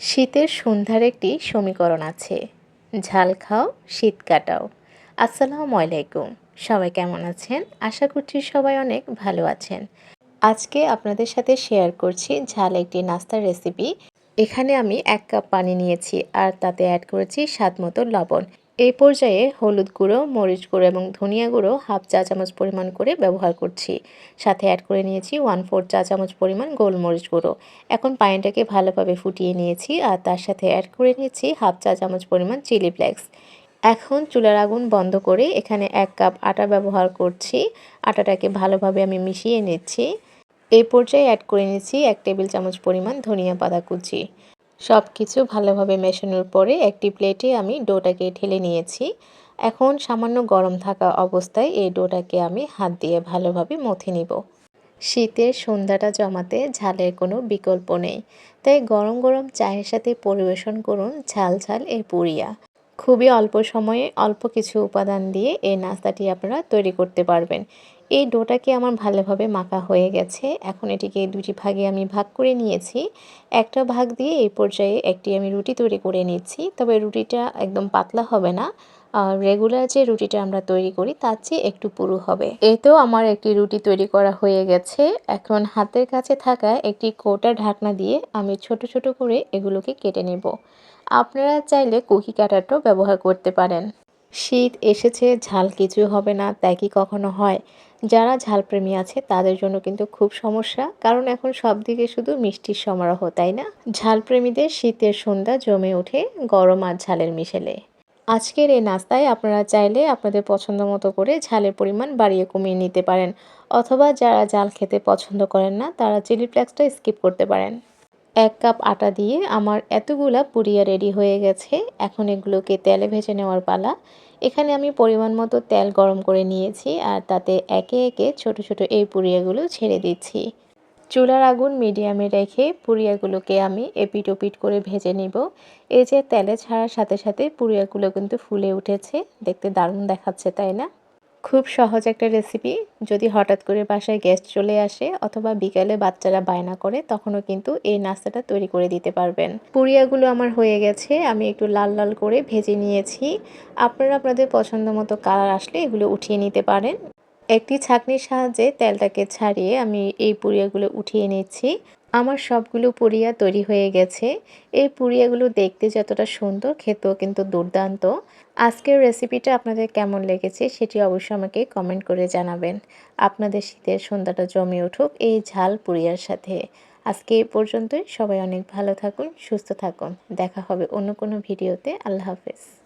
শীতের সন্ধ্যার একটি সমীকরণ আছে। ঝাল খাও, শীত কাটাও। আসসালামু আলাইকুম। সবাই কেমন আছেন? আশা করছি সবাই অনেক ভালো আছেন। আজকে আপনাদের সাথে শেয়ার করছি ঝাল একটি নাস্তার রেসিপি এখানে আমি এক কাপ পানি নিয়েছি আর তাতে অ্যাড করেছি স্বাদ মতো লবণ। এই পর্যায়ে হলুদ গুঁড়ো, মরিচ গুঁড়ো এবং ধনিয়া গুঁড়ো হাফ চা চামচ পরিমাণ করে ব্যবহার করছি। সাথে অ্যাড করে নিয়েছি ওয়ান ফোর চা চামচ পরিমাণ গোলমরিচ গুঁড়ো। এখন পানিটাকে ভালোভাবে ফুটিয়ে নিয়েছি আর তার সাথে অ্যাড করে নিয়েছি হাফ চা চামচ পরিমাণ চিলি ফ্লেক্স এখন চুলার আগুন বন্ধ করে এখানে এক কাপ আটা ব্যবহার করছি। আটাটাকে ভালোভাবে আমি মিশিয়ে নিচ্ছি। এই পর্যায়ে অ্যাড করে নিচ্ছি এক টেবিল চামচ পরিমাণ ধনিয়া পাতা কুচি। সব কিছু ভালোভাবে মেশানোর পরে একটি প্লেটে আমি ডোটাকে ঢেলে নিয়েছি। এখন সামান্য গরম থাকা অবস্থায় এই ডোটাকে আমি হাত দিয়ে ভালোভাবে মথে নিব। শীতের সন্ধ্যাটা জমাতে ঝালের কোনো বিকল্প নেই। তাই গরম গরম চায়ের সাথে পরিবেশন করুন ঝাল ঝাল এই পুরিয়া। খুবই অল্প সময়ে অল্প কিছু উপাদান দিয়ে এই নাস্তাটি আপনারা তৈরি করতে পারবেন। এই ডোটাকে আমার ভালোভাবে মাখা হয়ে গেছে। এখন এটিকে দুটি ভাগে আমি ভাগ করে নিয়েছি। একটা ভাগ দিয়ে এই পর্যায়ে একটি আমি রুটি তৈরি করে নিচ্ছি। তবে রুটিটা একদম পাতলা হবে না। রেগুলার যে রুটিটা আমরা তৈরি করি, তার চেয়ে একটু পুরু হবে। এই তো আমার একটি রুটি তৈরি করা হয়ে গেছে। এখন হাতের কাছে থাকা একটি কোটা ঢাকনা দিয়ে আমি ছোট ছোট করে এগুলোকে কেটে নেব। আপনারা চাইলে কুকি কাটারটাও ব্যবহার করতে পারেন। শীত এসেছে, ঝাল কিছু হবে না তাই কি কখনো হয়? যারা ঝালপ্রেমী আছে, তাদের জন্য কিন্তু খুব সমস্যা। কারণ এখন সব দিকে শুধু মিষ্টির সমারোহ, তাই না? ঝালপ্রেমীদের শীতের সন্ধ্যা জমে ওঠে গরম আর ঝালের মিশেলে। আজকের এই নাস্তায় আপনারা চাইলে আপনাদের পছন্দ মতো করে ঝালের পরিমাণ বাড়িয়ে কমিয়ে নিতে পারেন। অথবা যারা জাল খেতে পছন্দ করেন না, তারা চিলি ফ্লেক্সটা স্কিপ করতে পারেন। এক কাপ আটা দিয়ে আমার এতগুলা পুরিয়া রেডি হয়ে গেছে। এখন এগুলোকে তেলে ভেজে নেওয়ার পালা। এখানে আমি পরিমাণ মতো তেল গরম করে নিয়েছি আর তাতে একে একে ছোট ছোট এই পুরিয়াগুলো ছেড়ে দিচ্ছি। চুলার আগুন মিডিয়ামে রেখে পুরিয়াগুলোকে আমি এপিট ওপিট করে ভেজে নিব। এই যে তেলে ছাড়ার সাথে সাথে পুরিয়াগুলো কিন্তু ফুলে উঠেছে। দেখতে দারুণ দেখাচ্ছে, তাই না? খুব সহজ একটা রেসিপি যদি হঠাৎ করে বাসায় গেস্ট চলে আসে অথবা বিকালে বাচ্চারা বায়না করে, তখনও কিন্তু এই নাস্তাটা তৈরি করে দিতে পারবেন। পুরিয়াগুলো আমার হয়ে গেছে, আমি একটু লাল লাল করে ভেজে নিয়েছি। আপনারা আপনাদের পছন্দ মতো কালার আসলে এগুলো উঠিয়ে নিতে পারেন। একটি ছাঁকনির সাহায্যে তেলটাকে ছাড়িয়ে আমি এই পুরিয়াগুলো উঠিয়ে নিচ্ছি। আমার সবগুলো পুরিয়া তৈরি হয়ে গেছে। এই পুরিয়াগুলো দেখতে যতটা সুন্দর, খেতেও কিন্তু দুর্দান্ত। আজকের রেসিপিটা আপনাদের কেমন লেগেছে সেটি অবশ্যই আমাকে কমেন্ট করে জানাবেন। আপনাদের শীতের সন্ধ্যাটা জমে উঠুক এই ঝাল পুরিয়ার সাথে। আজকে এই পর্যন্তই। সবাই অনেক ভালো থাকুন, সুস্থ থাকুন। দেখা হবে অন্য কোনো ভিডিওতে আল্লাহ হাফেজ।